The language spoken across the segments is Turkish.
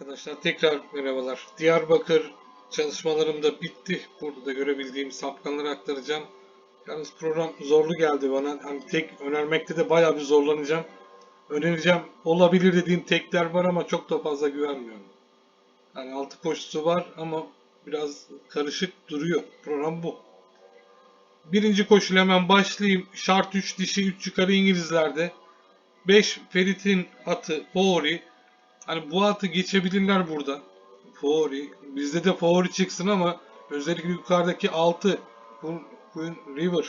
Arkadaşlar tekrar merhabalar. Diyarbakır çalışmalarım da bitti. Burada da görebildiğim sapkanları aktaracağım. Yalnız program zorlu geldi bana. Hani tek önermekte de bayağı bir zorlanacağım. Önereceğim olabilir dediğim tekler var ama çok da fazla güvenmiyorum. Hani altı koşusu var ama biraz karışık duruyor. Program bu. Birinci koşuyla hemen başlayayım. Şart 3 dişi 3 yukarı İngilizlerde. 5 Ferit'in atı Favori. Hani bu atı geçebilirler burada. Favori. Bizde de favori çıksın ama özellikle yukarıdaki 6 Queen River.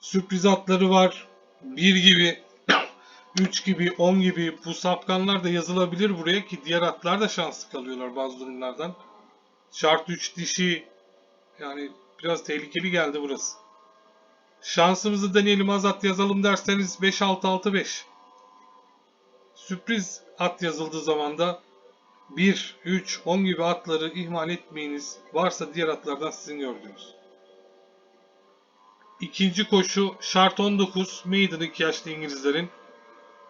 Sürpriz atları var. 1 gibi 3 gibi 10 gibi bu sapkanlar da yazılabilir buraya ki diğer atlar da şanslı kalıyorlar bazı durumlardan. Şart 3 dişi yani biraz tehlikeli geldi burası. Şansımızı deneyelim az at yazalım derseniz 5-6-6-5. Sürpriz at yazıldığı zaman da 1, 3, 10 gibi atları ihmal etmeyiniz. Varsa diğer atlardan sizin gördüğünüz. İkinci koşu şart 19 Maiden 2 yaşlı İngilizlerin.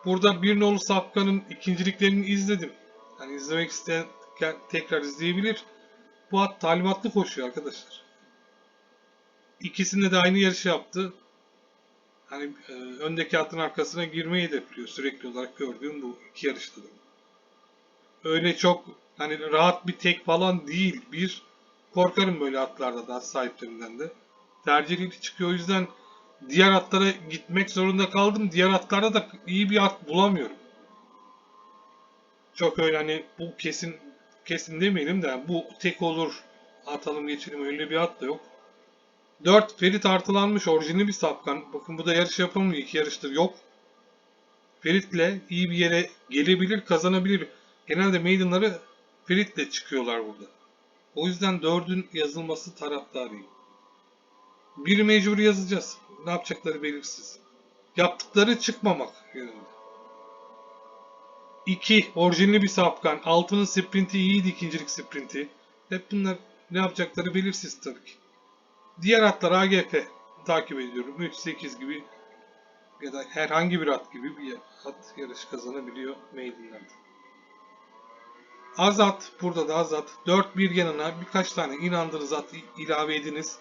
Burada bir nolu Safkan'ın ikinciliklerini izledim. Yani izlemek isteyen tekrar izleyebilir. Bu at talimatlı koşuyor arkadaşlar. İkisinde de aynı yarışı yaptı. Hani e, öndeki atın arkasına girmeyi hedefliyor sürekli olarak gördüğüm bu iki yarışta da. Öyle çok hani rahat bir tek falan değil. Bir korkarım böyle atlarda da sahiplerinden de. Tercihli çıkıyor o yüzden diğer atlara gitmek zorunda kaldım. Diğer atlarda da iyi bir at bulamıyorum. Çok öyle hani bu kesin kesin demeyelim de bu tek olur atalım geçelim öyle bir at da yok. 4 Ferit artılanmış orijinli bir sapkan. Bakın bu da yarış yapamıyor. iki yarıştır yok. Ferit'le iyi bir yere gelebilir, kazanabilir. Genelde maidenları Ferit'le çıkıyorlar burada. O yüzden 4'ün yazılması taraftarıyım. Biri mecbur yazacağız. Ne yapacakları belirsiz. Yaptıkları çıkmamak yönünde. 2. Orijinli bir sapkan. 6'nın sprinti iyiydi ikincilik sprinti. Hep bunlar ne yapacakları belirsiz tabii ki. Diğer atlar AGP takip ediyorum. 3-8 gibi ya da herhangi bir at gibi bir at yarış kazanabiliyor maidenlerde. Azat, burada da Azat. 4-1 yanına birkaç tane inandığınız at ilave ediniz.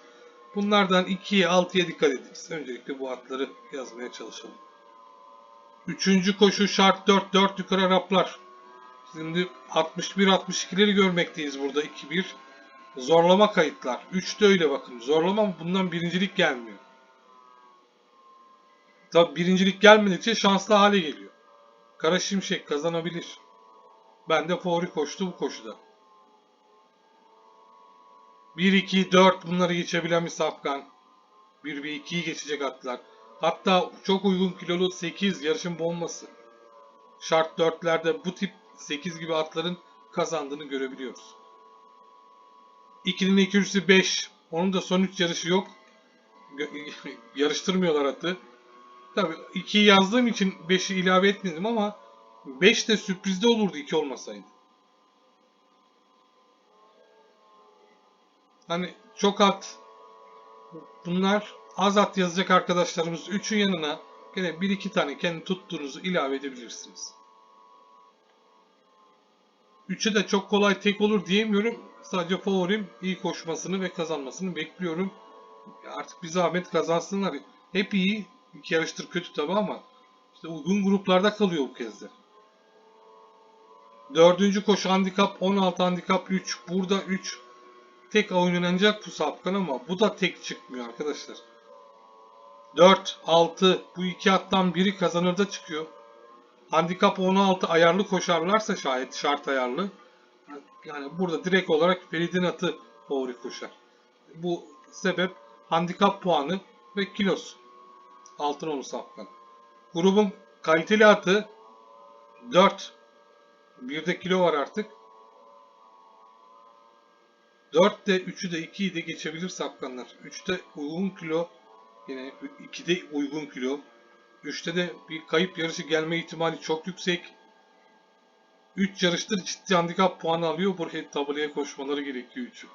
Bunlardan 2'ye 6'ya dikkat ediniz. Öncelikle bu atları yazmaya çalışalım. Üçüncü koşu şart 4, 4 yukarı Araplar. Şimdi 61-62'leri görmekteyiz burada 2-1. Zorlama kayıtlar. 3'te öyle bakın. Zorlama bundan birincilik gelmiyor. Tabi birincilik gelmedikçe şanslı hale geliyor. Kara Şimşek kazanabilir. Ben de favori koştu bu koşuda. 1, 2, 4 bunları geçebilen bir safkan. 1 ve 2'yi geçecek atlar. Hatta çok uygun kilolu 8 yarışın bombası. Şart 4'lerde bu tip 8 gibi atların kazandığını görebiliyoruz. 2'nin ikilisi 5. Onun da son 3 yarışı yok. Yarıştırmıyorlar atı. Tabi 2'yi yazdığım için 5'i ilave etmedim ama 5 de sürprizde olurdu 2 olmasaydı. Hani çok at bunlar az at yazacak arkadaşlarımız 3'ün yanına gene 1-2 tane kendi tuttuğunuzu ilave edebilirsiniz. 3'e de çok kolay tek olur diyemiyorum. Sadece favorim iyi koşmasını ve kazanmasını bekliyorum. Artık bir zahmet kazansınlar. Hep iyi. İki yarıştır kötü tabi ama işte uygun gruplarda kalıyor bu kez de. Dördüncü koşu handikap 16 handikap 3. Burada 3 tek oynanacak bu sapkan ama bu da tek çıkmıyor arkadaşlar. 4, 6 bu iki attan biri kazanırda çıkıyor. Handikap 16 ayarlı koşarlarsa şayet şart ayarlı. Yani burada direkt olarak Ferid'in atı favori koşar. Bu sebep handikap puanı ve kilosu. Altın onu safkan. Grubun kaliteli atı 4. Bir de kilo var artık. 4 de 3'ü de 2'yi de geçebilir sapkanlar. 3'te uygun kilo yine 2'de uygun kilo 3'te de bir kayıp yarışı gelme ihtimali çok yüksek. 3 yarıştır ciddi handikap puanı alıyor. Buraya tabelaya koşmaları gerekiyor 3'ü.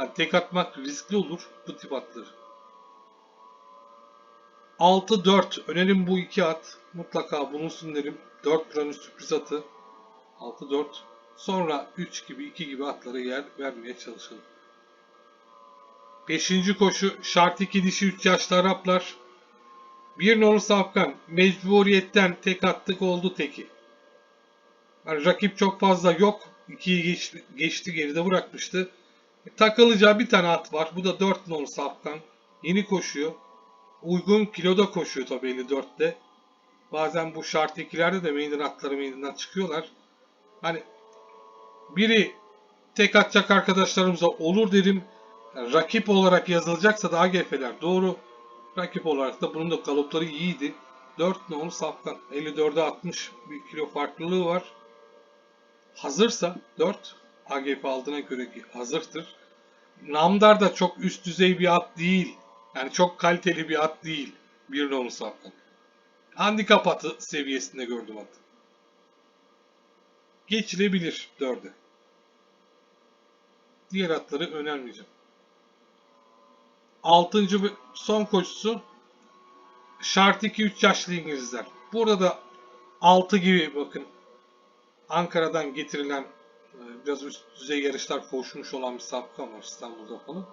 Yani tek atmak riskli olur bu tip atları. 6-4. Önerim bu iki at. Mutlaka bulunsun derim. 4 buranın sürpriz atı. 6-4. Sonra 3 gibi 2 gibi atlara yer vermeye çalışalım. Beşinci koşu şart 2 dişi 3 yaşlı Araplar. Bir nolu Safkan mecburiyetten tek attık oldu teki. Yani rakip çok fazla yok. 2'yi geçti, geçti geride bırakmıştı. E, takılacağı bir tane at var. Bu da 4 nolu Safkan. Yeni koşuyor. Uygun kiloda koşuyor tabii 54'te. Bazen bu şart 2'lerde de meydan atları meydandan çıkıyorlar. Hani biri tek atacak arkadaşlarımıza olur derim. Yani rakip olarak yazılacaksa da AGF'ler doğru. Rakip olarak da bunun da galopları iyiydi. 4 nolu Safkan. 54'e 60 bir kilo farklılığı var. Hazırsa 4 AGF aldığına göre ki hazırdır. Namdar da çok üst düzey bir at değil. Yani çok kaliteli bir at değil. Bir nolu Safkan. Handikap atı seviyesinde gördüm atı. Geçilebilir 4'e. Diğer atları önermeyeceğim. Altıncı son koşusu şart 2-3 yaşlı İngilizler. Burada da 6 gibi bakın Ankara'dan getirilen e, biraz üst düzey yarışlar koşmuş olan bir sapka var İstanbul'da falan.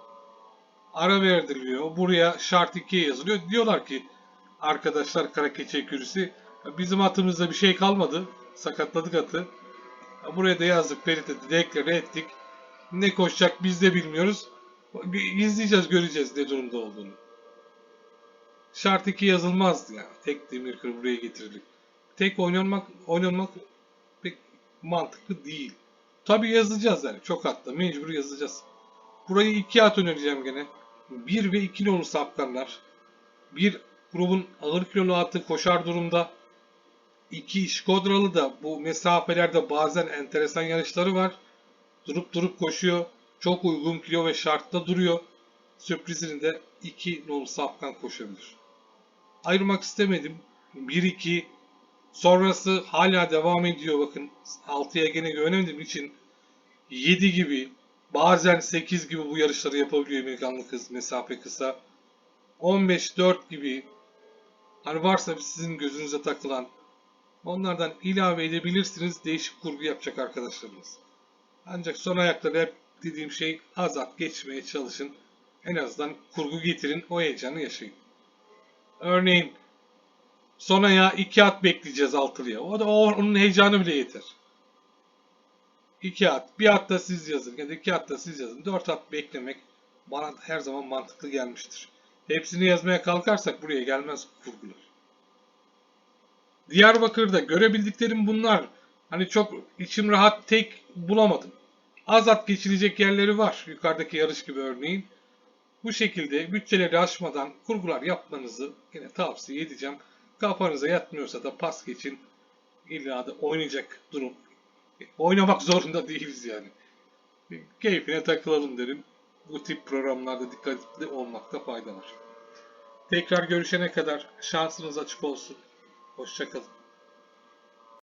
Ara verdiriliyor. Buraya şart 2'ye yazılıyor. Diyorlar ki arkadaşlar kara keçi ekürüsü bizim atımızda bir şey kalmadı. Sakatladık atı. Buraya da yazdık. Perit'e deklare ettik. Ne koşacak biz de bilmiyoruz. İzleyeceğiz göreceğiz ne durumda olduğunu. Şart 2 yazılmazdı yani. Tek demir kır buraya getirilip. Tek oynanmak oynanmak mantıklı değil. Tabi yazacağız yani. Çok hatta mecbur yazacağız. Burayı iki at önereceğim gene. 1 ve 2 nolu sapkanlar. Bir grubun ağır kilolu atı koşar durumda. İki Şkodralı da bu mesafelerde bazen enteresan yarışları var. Durup durup koşuyor. Çok uygun kilo ve şartta duruyor. Sürprizini de 2 nolu sapkan koşabilir. Ayırmak istemedim. 1-2 sonrası hala devam ediyor bakın. 6'ya gene güvenemediğim için 7 gibi bazen 8 gibi bu yarışları yapabiliyor Amerikanlı kız mesafe kısa. 15-4 gibi hani varsa sizin gözünüze takılan onlardan ilave edebilirsiniz değişik kurgu yapacak arkadaşlarımız. Ancak son ayakları hep dediğim şey az at geçmeye çalışın. En azından kurgu getirin o heyecanı yaşayın. Örneğin son ayağa iki at bekleyeceğiz altılıya. O da onun heyecanı bile yeter. İki at. Bir at da siz yazın ya da iki at da siz yazın. Dört at beklemek bana her zaman mantıklı gelmiştir. Hepsini yazmaya kalkarsak buraya gelmez kurgular. Diyarbakır'da görebildiklerim bunlar. Hani çok içim rahat tek bulamadım. Az at geçilecek yerleri var. Yukarıdaki yarış gibi örneğin. Bu şekilde bütçeleri aşmadan kurgular yapmanızı yine tavsiye edeceğim. Kafanıza yatmıyorsa da pas geçin. İlla da oynayacak durum. Oynamak zorunda değiliz yani. Keyfine takılalım derim. Bu tip programlarda dikkatli olmakta fayda var. Tekrar görüşene kadar şansınız açık olsun. Hoşçakalın.